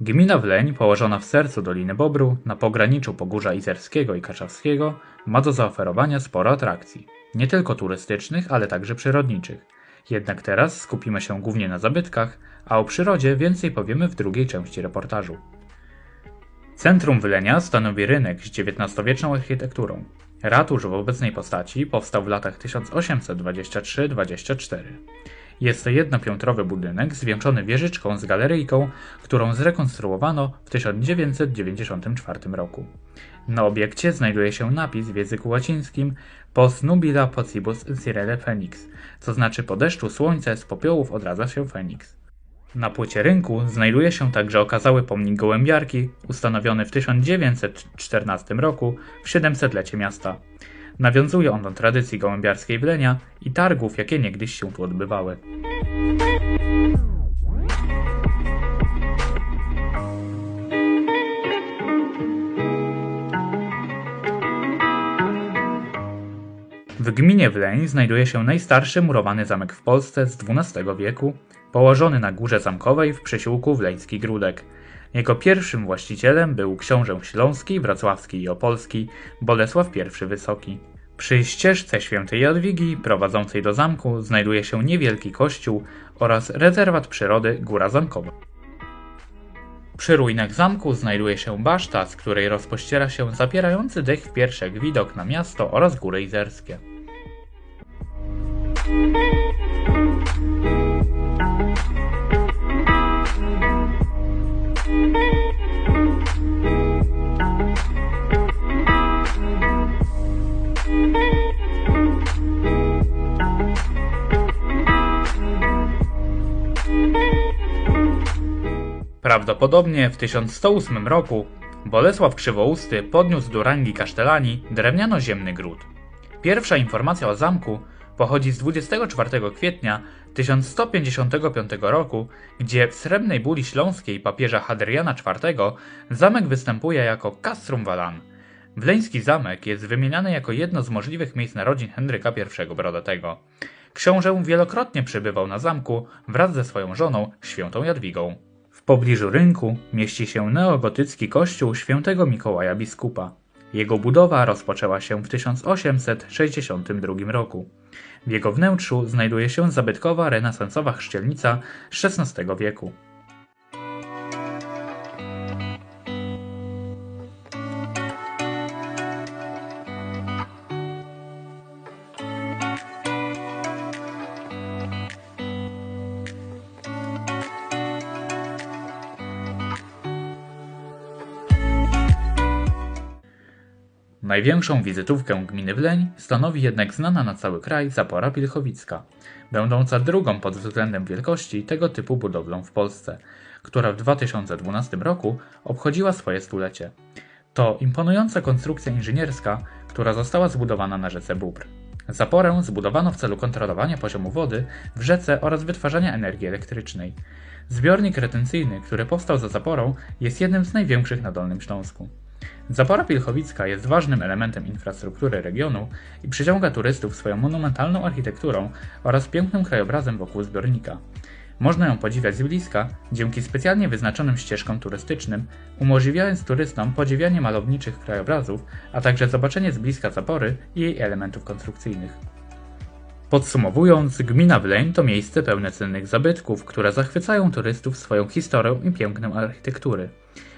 Gmina Wleń, położona w sercu Doliny Bobru, na pograniczu Pogórza Izerskiego i Kaczawskiego, ma do zaoferowania sporo atrakcji, nie tylko turystycznych, ale także przyrodniczych. Jednak teraz skupimy się głównie na zabytkach, a o przyrodzie więcej powiemy w drugiej części reportażu. Centrum Wylenia stanowi rynek z XIX-wieczną architekturą. Ratusz w obecnej postaci powstał w latach 1823-24. Jest to jednopiętrowy budynek zwieńczony wieżyczką z galeryjką, którą zrekonstruowano w 1994 roku. Na obiekcie znajduje się napis w języku łacińskim Post nubila pocibus sirele phoenix, co znaczy po deszczu słońce z popiołów odradza się Feniks. Na płycie rynku znajduje się także okazały pomnik gołębiarki, ustanowiony w 1914 roku w 700-lecie miasta. Nawiązuje on do tradycji gołębiarskiej Wlenia i targów, jakie niegdyś się tu odbywały. W gminie Wleń znajduje się najstarszy murowany zamek w Polsce z XII wieku, położony na górze zamkowej w przesiłku Wleński Gródek. Jego pierwszym właścicielem był książę śląski, wrocławski i opolski Bolesław I Wysoki. Przy ścieżce świętej Jadwigi prowadzącej do zamku znajduje się niewielki kościół oraz rezerwat przyrody Góra Zamkowa. Przy ruinach zamku znajduje się baszta, z której rozpościera się zapierający dech w piersiach widok na miasto oraz góry izerskie. Prawdopodobnie w 1108 roku Bolesław Krzywousty podniósł do rangi kasztelanii drewniano-ziemny gród. Pierwsza informacja o zamku pochodzi z 24 kwietnia 1155 roku, gdzie w srebrnej buli śląskiej papieża Hadriana IV zamek występuje jako Castrum Valan. Wleński zamek jest wymieniany jako jedno z możliwych miejsc narodzin Henryka I Brodatego. Książę wielokrotnie przebywał na zamku wraz ze swoją żoną, świętą Jadwigą. Pobliżu rynku mieści się neogotycki kościół świętego Mikołaja Biskupa. Jego budowa rozpoczęła się w 1862 roku. W jego wnętrzu znajduje się zabytkowa renesansowa chrzcielnica z XVI wieku. Największą wizytówkę gminy Wleń stanowi jednak znana na cały kraj zapora Pilchowicka, będąca drugą pod względem wielkości tego typu budowlą w Polsce, która w 2012 roku obchodziła swoje stulecie. To imponująca konstrukcja inżynierska, która została zbudowana na rzece Bóbr. Zaporę zbudowano w celu kontrolowania poziomu wody w rzece oraz wytwarzania energii elektrycznej. Zbiornik retencyjny, który powstał za zaporą, jest jednym z największych na Dolnym Śląsku. Zapora Pilchowicka jest ważnym elementem infrastruktury regionu i przyciąga turystów swoją monumentalną architekturą oraz pięknym krajobrazem wokół zbiornika. Można ją podziwiać z bliska dzięki specjalnie wyznaczonym ścieżkom turystycznym, umożliwiając turystom podziwianie malowniczych krajobrazów, a także zobaczenie z bliska zapory i jej elementów konstrukcyjnych. Podsumowując, gmina Wleń to miejsce pełne cennych zabytków, które zachwycają turystów swoją historią i pięknem architektury.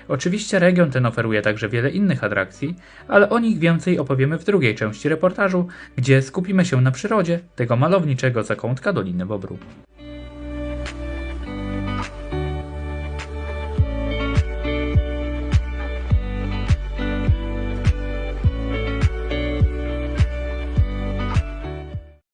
Oczywiście region ten oferuje także wiele innych atrakcji, ale o nich więcej opowiemy w drugiej części reportażu, gdzie skupimy się na przyrodzie tego malowniczego zakątka Doliny Bobru.